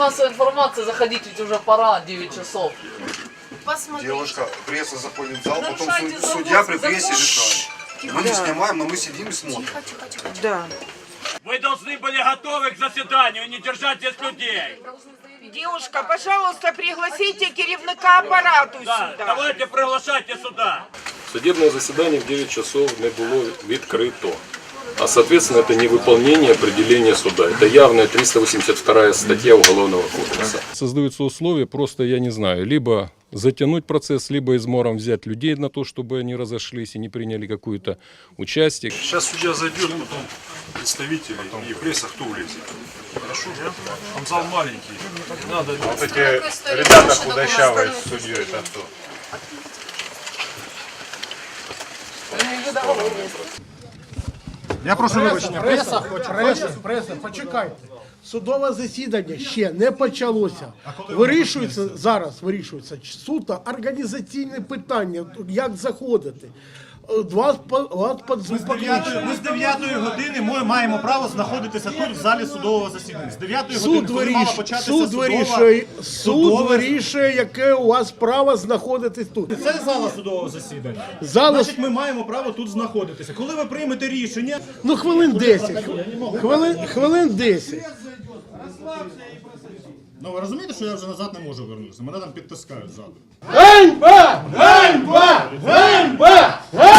массовой информации, заходите, ведь уже пора, 9 часов. Посмотрите. Девушка, пресса заходит в зал, потом Нарушайте суд- закон, судья при прессе решает. Мы не снимаем, но мы сидим и смотрим. Тихо, тихо, тихо. Да. Вы должны были готовы к заседанию, не держать здесь людей. Девушка, пожалуйста, пригласите керівника апарату Да, сюда. давайте приглашайте сюда. Судебное заседание в 9 часов не було відкрито. А, соответственно, это не выполнение определения суда. Это явная 382 статья Уголовного кодекса. Создаются условия, просто, я не знаю, либо затянуть процесс, либо измором взять людей на то, чтобы они разошлись и не приняли какое-то участие. Сейчас судья зайдет, потом представители и пресса, кто влезет. Хорошо? Там зал маленький. Надо. Вот эти ребята худощавые с судьей, это кто? Я прошу вибачення. Преса, преса, преса, почекайте. Судове засідання ще не почалося. Вирішується зараз, вирішується суто організаційне питання, як заходити. Ми з 9 години ми маємо право знаходитися тут в залі судового засідання. З 9 години, Суд коли мала вирішує, початися суд судова- вирішує, суд судове- вирішує, яке у вас право знаходитись тут. Це зала судового засідання. Зала, Значить, ми маємо право тут знаходитися. Коли ви приймете рішення, ну хвилин 10, хвилин, хвилин 10. ну ви розумієте, що я вже назад не можу вернутися. Мене там підтискають ззаду. Ганьба! Ганьба! Ганьба! Ганьба!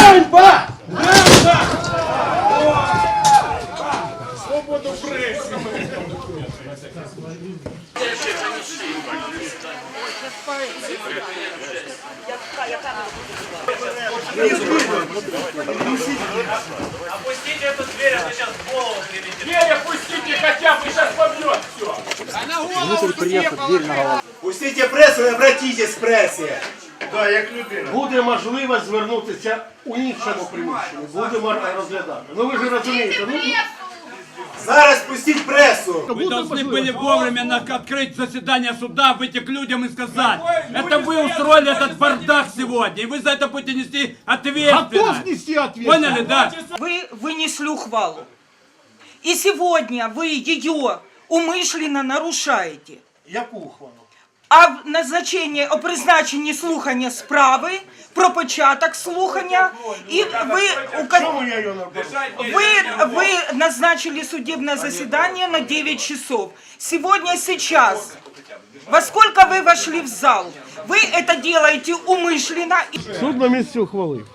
Опустите эту дверь, а то сейчас голову приведет. Дверь опустите хотя бы, сейчас побьет все. Пустіть пресу і обратітесь к пресі. Буде можливість звернутися у іншому приміщенні. Будемо розглядати. Ну ви ж розумієте, ну Зараз пустіть пресу. Вы должны были вовремя на- открыть заседание суда, выйти к людям и сказать, это вы устроили этот бардак сегодня, и вы за это будете нести готов ответственность. нести ответ. Поняли, да? Вы вынесли ухвалу. И сегодня вы ее умышленно нарушаете. Яку ухвалу? А в назначенні о призначенні слухання справи про початок слухання і ви ука- вы, вы назначили судебное заседание на 9 часов. Сегодня сейчас. Во сколько вы вошли в зал? Вы это делаете умышленно. и- Суд на місці ухвалив.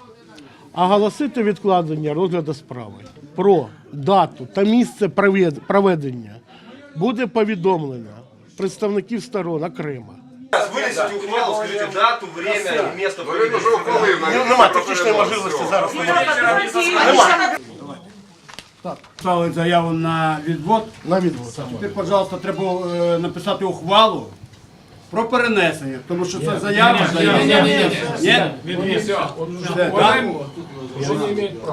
Оголосити відкладення розгляду справи про дату та місце провед- проведення буде повідомлено представників сторон окремо. Вынесите ухвалу, скажите дату, время и место. Нема технічної можливості зараз. Ставили заяву на відвод. На відвод. Тепер, пожалуйста, треба е, написати ухвалу про перенесення, тому що це заява. Ні, ні,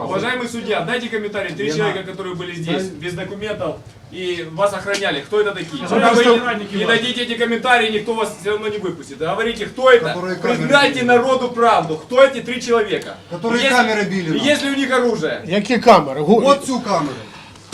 Уважаемый судья, дайте комментарий. Три человека, которые были здесь, без документов и вас охраняли. Кто это такие? Пока вы не, не дадите эти комментарии, никто вас все равно не выпустит. Говорите, кто это? Признайте народу правду. Кто эти три человека? Которые Если- камеры били нам. Если у них оружие. Які камери? Гу- Вот всю камеру.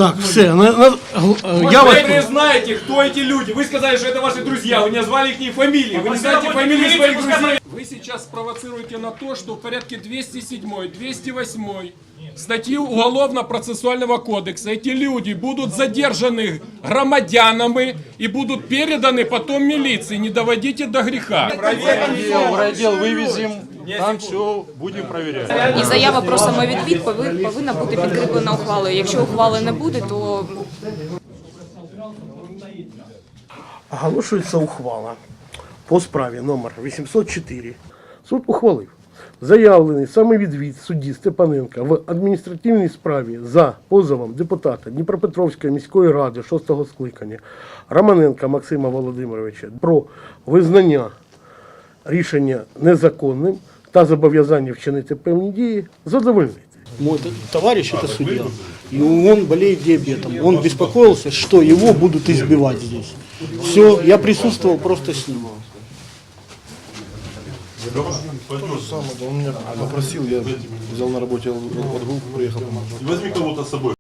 Так, все. на- на- гу- Я вы вас... не знаете, кто эти люди. Вы сказали, что это ваши друзья. Вы не назвали их фамилии. Вы не знаете фамилии своих друзей. Вы сейчас провоцируете на то, что в порядке 207, 208 статьи Уголовно-процессуального кодекса эти люди будут задержаны громадянами и будут переданы потом милиции. Не доводите до греха. Райдел вывезем, там все будем проверять. І заява про самовідвід повинна бути підкріплена ухвалою. Якщо ухвали не буде, то Оголошується ухвала по справі номер 804. Суд ухвалив. Заявлений самовідвід судді Степаненка в адміністративній справі за позовом депутата Дніпропетровської міської ради 6-го скликання Романенка Максима Володимировича про визнання рішення незаконним та зобов'язання вчинити певні дії задовольнити. Мой товарищ это судья, и он болеет диабетом. Он беспокоился, что его будут избивать здесь. Все, я присутствовал, просто снимал. Он меня попросил, я взял на работе отгул, приехал. Возьми кого-то с собой.